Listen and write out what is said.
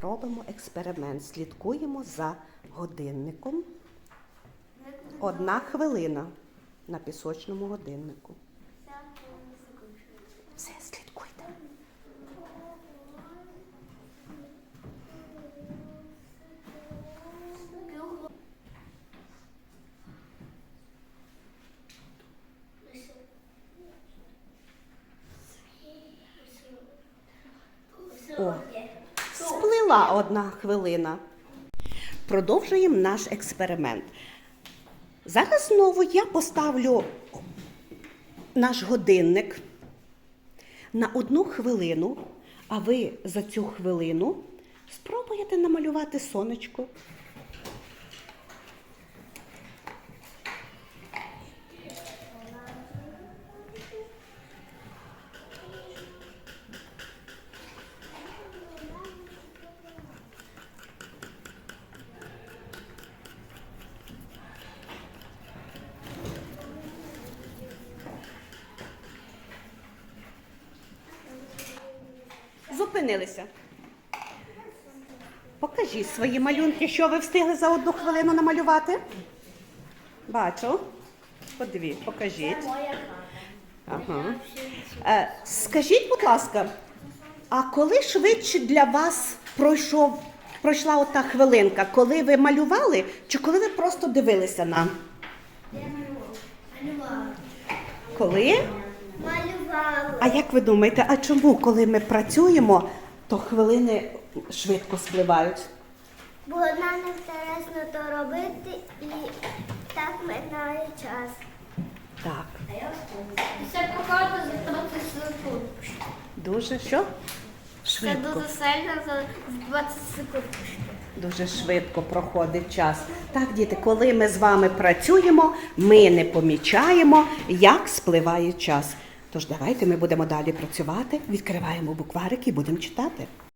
робимо експеримент. Слідкуємо за годинником. Одна хвилина на пісочному годиннику. Все, слідкуйте. О, сплила одна хвилина. Продовжуємо наш експеримент. Зараз знову я поставлю наш годинник на одну хвилину, а ви за цю хвилину спробуєте намалювати сонечко. Зупинилися. Покажіть свої малюнки, що ви встигли за одну хвилину намалювати. Бачу. Подивіть, покажіть. Ага. Е, скажіть, будь ласка, а коли швидше для вас пройшов, пройшла ота хвилинка, коли ви малювали, чи коли ви просто дивилися нам? Коли? А як ви думаєте, а чому, коли ми працюємо, то хвилини швидко спливають? Бо нам інтересно то робити і так минає час. Так. Це походу за 20 секунд. Дуже що? Це Швидко. дуже сильно за 20 секунд. Дуже швидко проходить час. Так, діти, коли ми з вами працюємо, ми не помічаємо, як спливає час. Тож давайте ми будемо далі працювати, відкриваємо букварики і будемо читати.